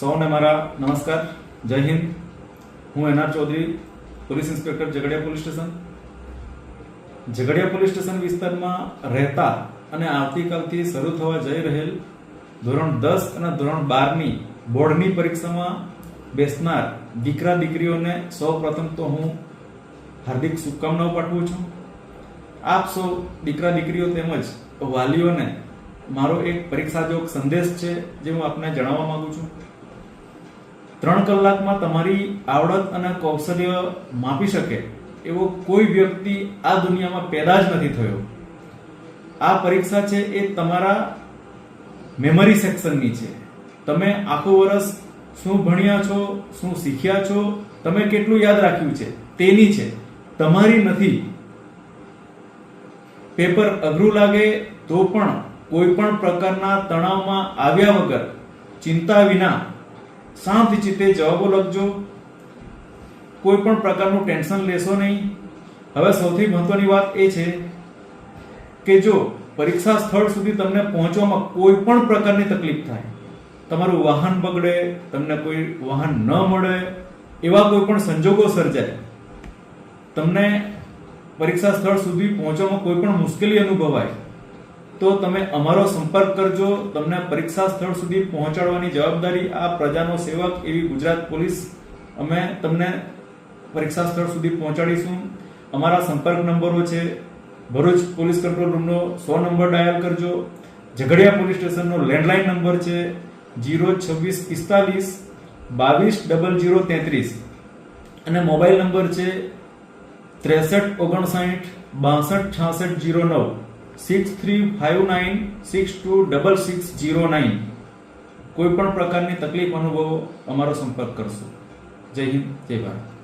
સૌને મારા નમસ્કાર. જય હિન્દ. હું NR Chaudhary, police inspector, Jhagadia police station. Jhagadia police station વિસ્તારમાં રહેતા અને આવતીકાલથી શરૂ થવા જઈ રહેલ ધોરણ દસ અને ધોરણ બારની બોર્ડની પરીક્ષામાં બેસનાર દીકરા દીકરીઓને સૌ પ્રથમ તો હું હાર્દિક શુભકામનાઓ પાઠવું છું. આપ સૌ દીકરા દીકરીઓ તેમજ વાલીઓને મારો એક પરીક્ષાજોગ સંદેશ છે જે હું આપને જણાવવા માંગુ છું. ત્રણ કલાકમાં તમારી આવડત અને કૌશલ્ય માપી શકે એવો કોઈ વ્યક્તિ આ દુનિયામાં પેદા જ નથી થયો. આ પરીક્ષા છે એ તમારા મેમરી સેક્શનની છે. તમે આખું વર્ષ શું ભણ્યા છો, શું શીખ્યા છો, તમે કેટલું યાદ રાખ્યું છે, તેની છે. તમારી નથી. પેપર અઘરું લાગે તો પણ કોઈ પણ પ્રકારના તણાવમાં આવ્યા વગર, ચિંતા વિના શાંત ચિત્તે જવાબો લખજો. કોઈ પણ પ્રકારનું ટેન્શન લેશો નહીં. હવે સૌથી મહત્વની વાત એ છે કે જો પરીક્ષા સ્થળ સુધી તમને પહોંચવામાં કોઈ પણ પ્રકારની તકલીફ થાય, તમારું વાહન બગડે, તમને કોઈ વાહન ન મળે, એવા કોઈ પણ સંજોગો સર્જાય, તમને પરીક્ષા સ્થળ સુધી પહોંચવામાં કોઈ પણ મુશ્કેલી અનુભવાય તો તમે અમારો સંપર્ક કરજો. તમને પરીક્ષા સ્થળ સુધી પહોંચાડવાની જવાબદારી આ પ્રજાનો સેવક એવી ગુજરાત પોલીસ અમે તમને પરીક્ષા સ્થળ સુધી પહોંચાડીશું. અમારા સંપર્ક નંબરો છે. ભરૂચ પોલીસ કંટ્રોલ રૂમનો સો નંબર ડાયલ કરજો. ઝઘડિયા પોલીસ સ્ટેશનનો લેન્ડલાઇન નંબર છે. જીરો છવ્વીસ પિસ્તાલીસ બાવીસ ડબલ જીરો તેત્રીસ. અને મોબાઈલ નંબર છે ત્રેસઠ ઓગણસાઠ બાસઠ છાસઠ જીરો નવ. Six three five nine six two double six zero nine કોઈપણ પ્રકારની તકલીફ અનુભવો, અમારો સંપર્ક કરશો. જય હિન્દ, જય ભારત.